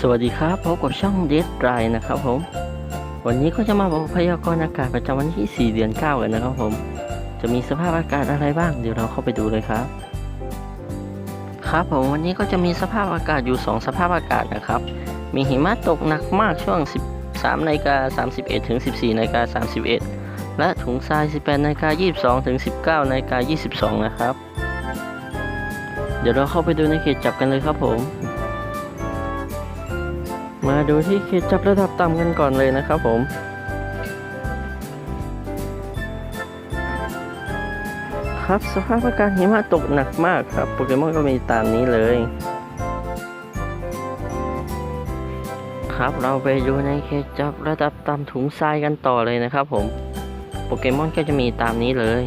สวัสดีครับพบกับช่องเดสไรนะครับผม วันนี้ก็จะมาบอกพยากรณ์อากาศประจำวันที่ 4 เดือน 9 กันนะครับผม จะมีสภาพอากาศอะไรบ้างเดี๋ยวเราเข้าไปดูเลยครับ ครับผมวันนี้ก็จะมีสภาพอากาศอยู่ 2 สภาพอากาศนะครับ มีหิมะตกหนักมากช่วง 13นาฬิกา31 ถึง 14นาฬิกา31 และถุงทราย 18นาฬิกา22 ถึง 19นาฬิกา22 นะครับ เดี๋ยวเราเข้าไปดูในเขตจับกันเลยครับผม มาดูที่เขตจับระดับต่ำกันก่อนเลยนะครับผม ครับสภาพอากาศหิมะตกหนักมากครับโปเกมอนก็มีตามนี้เลย ครับเราไปดูในเขตจับระดับต่ำถุงทรายกันต่อเลยนะครับผมโปเกมอนก็จะมีตามนี้เลย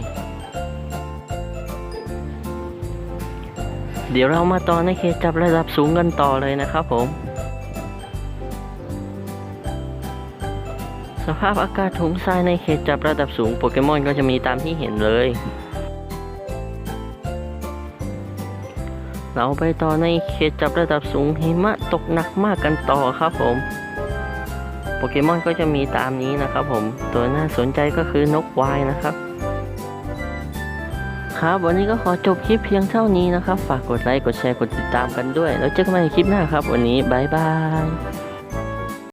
เดี๋ยวเรามาต่อในเขตจับระดับสูงกันต่อเลยนะครับผม สภาพอากาศถุงทรายในเขตจับระดับสูงโปเกมอนก็จะมีตามที่เห็นเลย เราไปต่อในเขตจับระดับสูงหิมะตกหนักมากกันต่อครับผม โปเกมอนก็จะมีตามนี้นะครับผม ตัวน่าสนใจก็คือนกวายนะครับ ครับวันนี้ก็ขอจบคลิปเพียงเท่านี้นะครับ ฝากกดไลค์ กดแชร์ กดติดตามกันด้วย แล้วเจอกันใหม่ในคลิปหน้าครับ วันนี้บายบาย